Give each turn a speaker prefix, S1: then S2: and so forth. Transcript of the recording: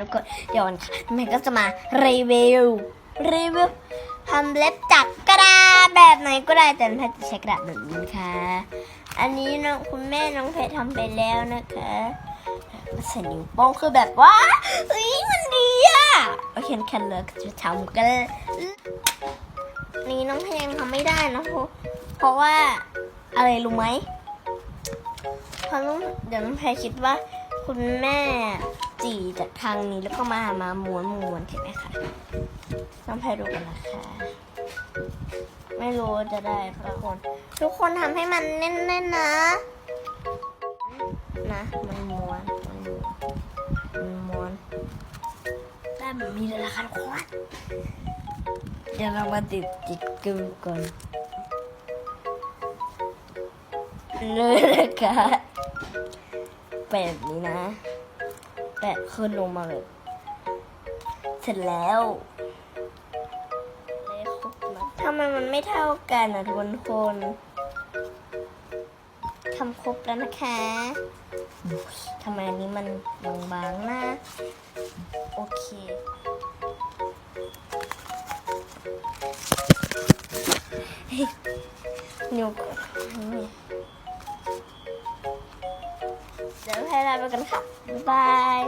S1: แล้วก็เดี๋ยววันค่ะแม่ก็จะมารีวิวรีวิวทำเล็บจากกระดาษแบบไหนก็ได้แต่แพทย์จะใช้กระดาษแบบนี้นะคะ อันนี้น้องคุณแม่น้องเพชรทำไปแล้วนะคะใส่นิ้วโป้งคือแบบว่าเฮ้ยมันดีอะโอเคแค่เลิกจะทำกันนี้น้องเพลงทำไม่ได้นะเพราะเพราะว่าอะไรรู้ไหมเพราะน้องเดี๋ยวน้องเพลคิดว่าคุณแม่ จีจากทางนี้แล้วก็มามาม้วนม้วนเห็นไหมคะต้องให้ดูกันนะคะ ไม่รู้จะได้ปะทุกคนทุกคนทำให้มันแน่นๆนะ นะ มันม้วนมันม้วนมันม้วนได้แบบนี้เลยนะคะทุกคนเดี๋ยวเรามาติดจิกเกอร์ก่อนเลยนะคะแบบนี้นะ แปะขึ้นลงมาเลย เสร็จแล้วทำไมมันไม่เท่ากันอะทุกคนทำครบแล้วนะคะทำไมอันนี้มันบางๆนะโอเคนิ้ ดี๋ยวให้ลาไปกันค่ะ บ๊ายบาย